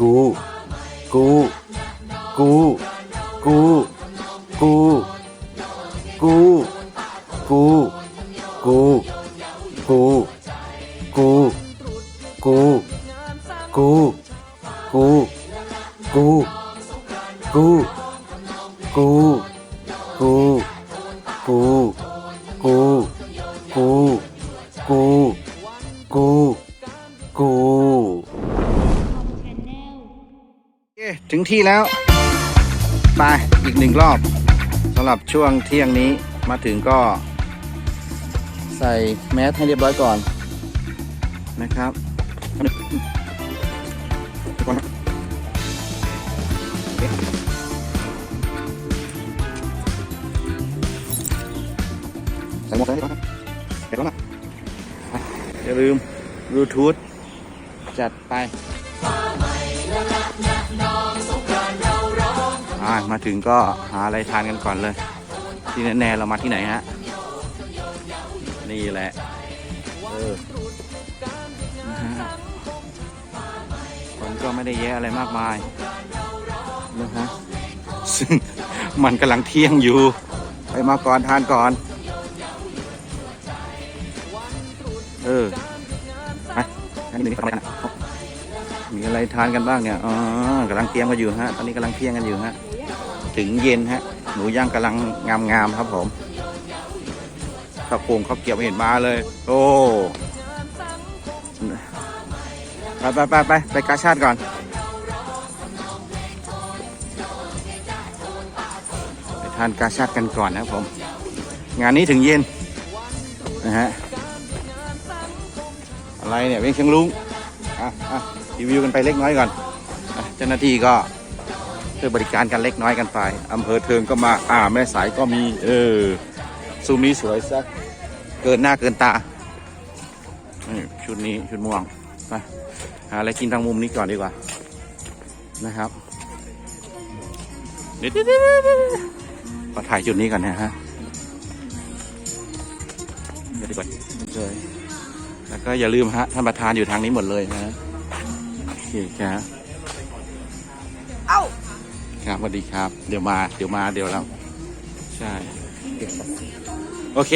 กู กู กู กู กู กู กู กู กู กู กู กู กู กู กู กู ที่แล้ว ไปอีกหนึ่งรอบสำหรับช่วงเที่ยงนี้มาถึงก็ ใส่แมสให้เรียบร้อยก่อนนะครับใส่หมวกใส่ก่อนครับเสร็จแล้วนะอย่าลืมบลูทูธจัดไปามาถึงก็หาอะไรทานกันก่อนเลย ที่แน่ๆเรามาที่ไหนฮะ นี่แหละเออนะฮะคนก็ไม่ได้แย่อะไรมากมายนะฮะซึ่งมันกำลังเที่ยงอยู่ ไปมาก่อนทานก่อน เออไปงั้นนี่ทำอะไรกันะมีอะไรทานกันบ้างเนี่ย อ๋อกำลังเตรียมกันอยู่ฮะ ตอนนี้กำลังเที่ยงกันอยู่ฮะ ถึงเย็นฮะหมูย่างกำลังงามๆครับผมข้าวโป่งข้าวเกี๊ยวเห็นมาเลย โอ้ไปไปไปไปไปกาชาติก่อน ไปทานกาชาติกันก่อนนะครับผม งานนี้ถึงเย็น นะฮะ อะไรเนี่ยเวียงเชียงลุงอะอะรีวิวกันไปเล็กน้อยก่อนเจ้าหน้าที่ก็ เพื่อบริการกันเล็กน้อยกันไปอำเภอเทิงก็มาอ่าแม่สายก็มี เออซูมนี้สวยสักเกินหน้าเกินตาชุดนี้ชุดม่วงไปหาอะไรกินทางมุมนี้ก่อนดีกว่า นะครับเดี๋ยวขอถ่ายจุดนี้ก่อนนะฮะเดี๋ยวดีกว่าเลยแล้วก็อย่าลืมฮะท่านประธานอยู่ทางนี้หมดเลยนะฮะโอเคครับ สวัสดีครับ เดี๋ยวมา เดี๋ยวมา เดี๋ยวเรา ใช่ โอเค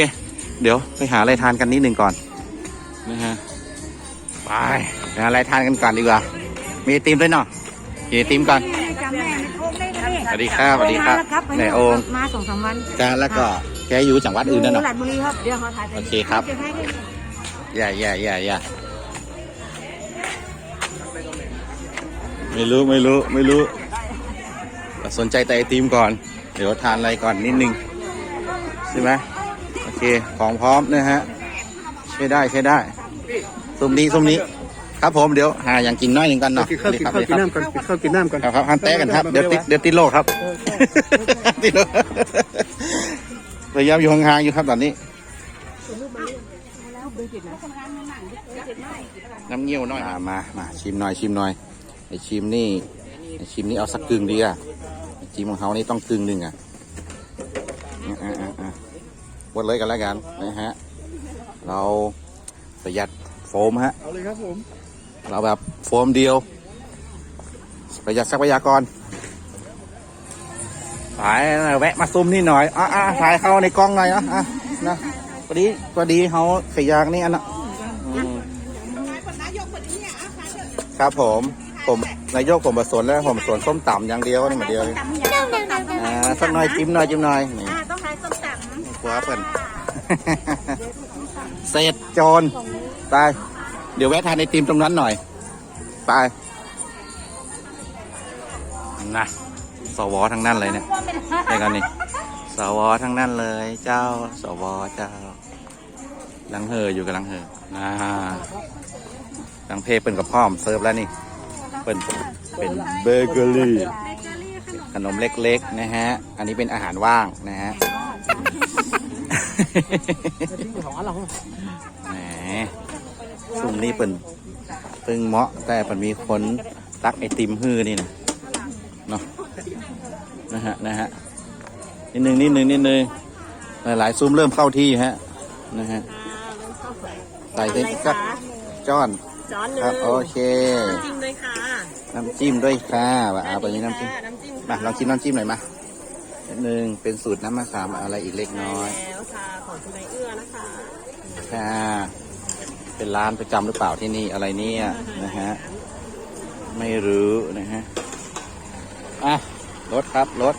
เดี๋ยวไปหาอะไรทานกันนิดหนึ่งก่อน นะฮะไปไปหาอะไรทานกันก่อนดีกว่า มีไอติมด้วยเนาะมีไอติมก่อน จำแม่ไม่โทษได้เลยสวัสดีครับสวัสดีครับครับแม่โอ่งมาสองสามวันจ้าแล้วก็แกอยู่จังหวัดอื่นนั่นหเนาะลัดบุรีครับ เดี๋ยวเขาถ่ายไปโอเคครับจะให้ได้อย่าอย่าอย่าอย่าไม่รู้ไม่รู้ไม่รู้เรา สนใจแต่ไอติมก่อน เดี๋ยวทานอะไรก่อนนิดนึง ใช่ไหมโอเค ของพร้อมนะฮะ ใช้ได้ใช้ได้ซุ้มนี้ซุ้มนี้ ครับผมเดี๋ยวหาอย่างกินน้อยหนึ่งกันเนาะกินข้าวกินข้าวกินน้ำกันกินข้าวกินน้ำกันครับครับฮันแต้กันครับ เดี๋ยวติดเดี๋ยวติดโลกครับติดโลกพยายามอยู่ห่างๆอยู่ครับตอนนี้น้ำเงี้ยวหน่อยมามา มาชิมหน่อยชิมหน่อยไอชิมนี่ไอชิมนี่เอาสักกึ่งดีอะ ไอชิมของเขานี่ต้องกึ่งหนึ่งอะอะอะอะอะวัดเลยกันแล้วกันนะฮะ เราประหยัดโฟมฮะ เอาเลยครับผม เราแบบโฟมเดียว ประหยัดทรัพยากรถ่ายแวะมาซุ่มนี่หน่อย อะอะถ่ายเข้าในกล้องหน่อยอะอะนะพอดีพอดีเขาขยากนี่อันน่ะอืมครับผม ผม นายกผมประสวนแล้วผมสวนส้มต่ำอย่างเดียวนี่เหมือนเดียวเลยอ่าสักหน่อยจิ้มหน่อยจิ้มหน่อยนี่อ่าต้องขายส้มตำคว้าเปิ่นเสร็จโจรไปเดี๋ยวแวะทานไอติมตรงนั้นหน่อยไปนะสวทั้งนั้นเลยเนี่ยใช่กันนี่สวทั้งนั้นเลย เจ้าสวเจ้าลังเฮออยู่กับลังเฮอนะลังเพเปิ่นกับพร้อมเซิร์ฟแล้วนี่ เปิ่นเป็นเบเกอรี่ ขนมเล็กๆนะฮะ อันนี้เป็นอาหารว่างนะฮะแหมสุ่มนี้เป็นตึงเหมาะแต่เป็นมีคนตักไอติมฮื้อนี่นะเนาะนะฮะนะฮะนิดนึงนิดนึงนิดนึงหลายๆซุ้มเริ่มเข้าที่ฮะนะฮะใส่เส้นสักจ้อนจอนเลครับยโอเคจริงเลยค่ะ น้ำจิ้มด้วยค่ะว่าเอาไปนี้น้ำจิ้มน้ำจิ้มมาลองชิมน้ำจิ้มหน่อยมานิดนึงเป็นสูตรน้ำมะขามอะไรอีกเล็กน้อยแล้วค่ะของคุณนายเอื้อนะคะค่ะ เป็นร้านประจำหรือเปล่าที่นี่อะไรเนี่ยนะฮะไม่รู้นะฮะอะรถครับรถ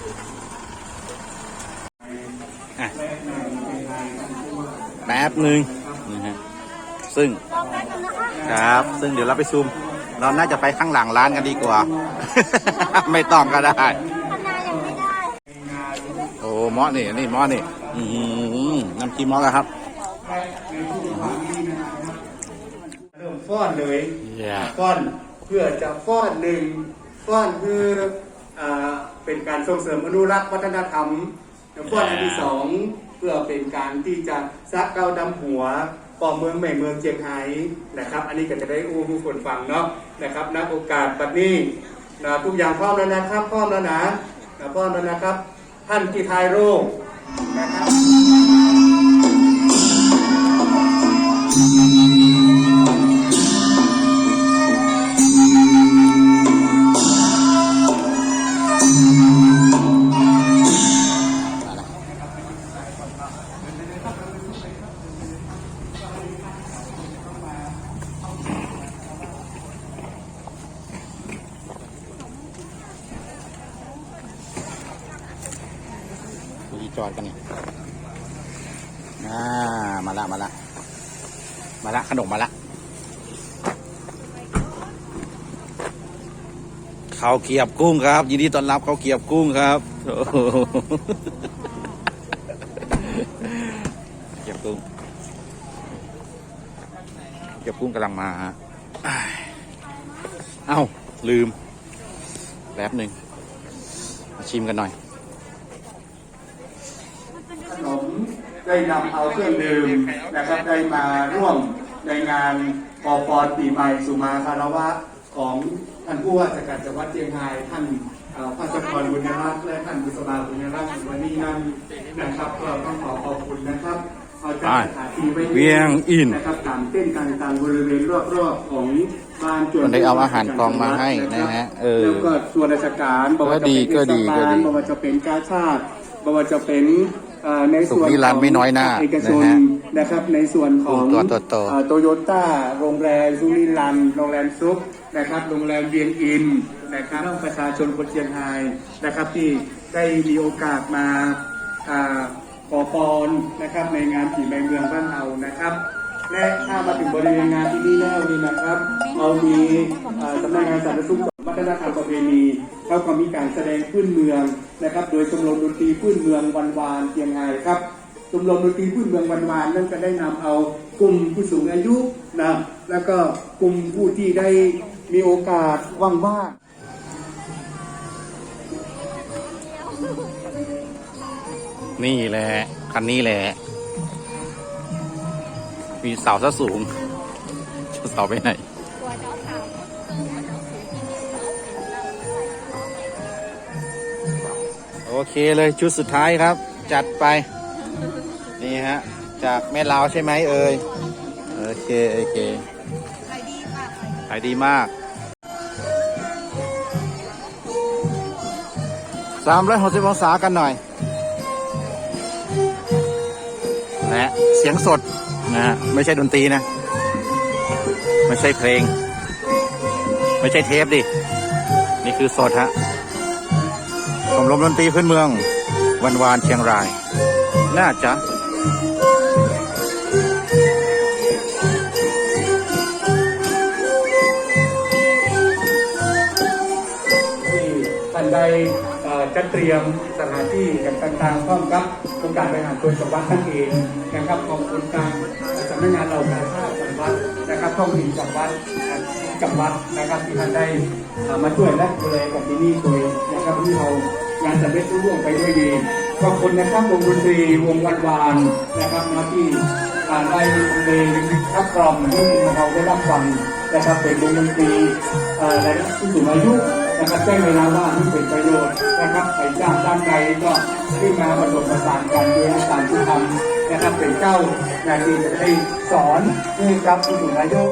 อะแป๊บหนึ่งนะฮะซึ่งรอแป๊บนึงนะคะครับ ซึ่งเดี๋ยวเราไปซูม เราน่าจะไปข้างหลังร้านกันดีกว่า ไม่ต้องก็ได้พนายังไม่ได้โอ้หม้อนี่นี่หม้อนี่อื้อหือน้ำจิ้มหม้อกันครับเริ่มฟ้อนเลย yeah. ฟ้อนเพื่อจะฟ้อนหนึ่งฟ้อนคืออ่าเป็นการส่งเสริมอนุรักษ์วัฒนธรรมแล้วฟ้อนอันที่สองเพื่อเป็นการที่จะซักเก้าดำหัว ปอเมืองใหม่เมืองเจียงไฮ้นะครับ อันนี้ก็จะได้อู้ผู้คนฟังเนาะนะครับนับโอกาสปัดนี้นะทุกอย่างพร้อมแล้วนะครับพร้อมแล้วนะนะพร้อมแล้วนะครับ ท่านที่ทายโรคนะครับ อดกันนี่อ่ามาละมาละมาละขนมมาละข้าวเกียบกุ้งครับ ยินดีต้อนรับข้าวเกียบกุ้งครับเกียบกุ้งเกียบกุ้งกำลังมาฮะเอ้าลืมแป๊บหนึ่งมาชิมกันหน่อย ขนม ได้นำเอาเครื่องดื่มนะครับได้มาร่วมในงานปอปอปีใหม่สุมาคารวะของท่านผู้ว่าราชการจังหวัดเชียงรายท่านเอ่อพระเจ้าพรบุญยรัตน์และท่านบุษบาบุญยรัตน์วันนี้นั้นนะครับก็ต้องขอขอบคุณนะครับเอาจัดสถานที่ไว้เวียงอินนะครับตามเต้นต่างๆบริเวณรอบๆของบ้านจวนมันได้เอาอาหารกองมาให้นะฮะเออแล้วก็ส่วนราชการบอกว่าจะเป็นก็ดีเทศก็บาดีลบอกว่าจะเป็นกาชาติบอกว่าจะเป็นเอ่อ ในส่วนสุขนิรันดร์ไม่น้อยหน้าเอกชนนะฮะนะครับในส่วนของตัวโตๆโตโยต้าโรงแรมสุนิรันดร์โรงแรมซุปนะครับโรงแรมเวียงอินนะครับประชาชนคนเชียงรายนะครับที่ได้มีโอกาสมาอ่าขอพรนะครับในงานผีใบเมืองบ้านเรานะครับและถ้ามาถึงบริเวณงานที่นี่แล้วนี่นะครับเรามีเอ่อสำนักงานสาธารณสุขวัฒนธรรมประเพณีเขาก็มีการแสดงพื้นเมือง นะครับ โดยชมรมดนตรีพื้นเมืองวันวานเชียงรายครับชมรมดนตรีพื้นเมืองวันวานนั่นก็ได้นำเอากลุ่มผู้สูงอายุนะแล้วก็กลุ่มผู้ที่ได้มีโอกาสว่างๆนี่แหละ คันนี้แหละ มีเสาซะสูง จะเสาไปไหน เคเลยชุดสุดท้ายครับ จัดไป นี่ฮะ จากแม่ลาวใช่ไหมเอ่ยโอเคโอเคขายดีมากขายดีมากสามร้อยหกสิบองศากันหน่อยนะฮะเสียงสดนะฮะไม่ใช่ดนตรีนะ ไม่ใช่เพลง ไม่ใช่เทปดิ นี่คือสดฮะ ชมรมดนตรีพื้นเมือง วันวานเชียงราย น่าจะที่ท่านได้จัดเตรียมสถานที่กันต่างๆพร้อมกับองค์การบริหารส่วนจังหวัดท่านเองนะครับขอบคุณทางสำนักงานเราการชาติจังหวัดนะครับท้องถิ่นจังหวัดจังหวัดนะครับที่ท่านได้มาช่วยและดูแลกับที่นี่โดยนะครับที่เรา งานสำเร็จรุ่ร่วงไปด้วยดี ขอบคุณนะครับวงดนตรีวงวันวานนะครับมาที่อ่าได้เพลงรับกล่อมที่เราได้รับฟังนะครับเป็นวงดนตรีเอ่อและผู้สูงอายุนะครับแจ้งเวลาว่าที่เป็นประโยชน์นะครับใครจ้างด้านใดก็ขึ้นมาผสมผสานกันโดยอาจารย์ที่ทำนะครับเป็นเจ้าหน้าที่จะได้สอนให้กับผู้สูงอายุ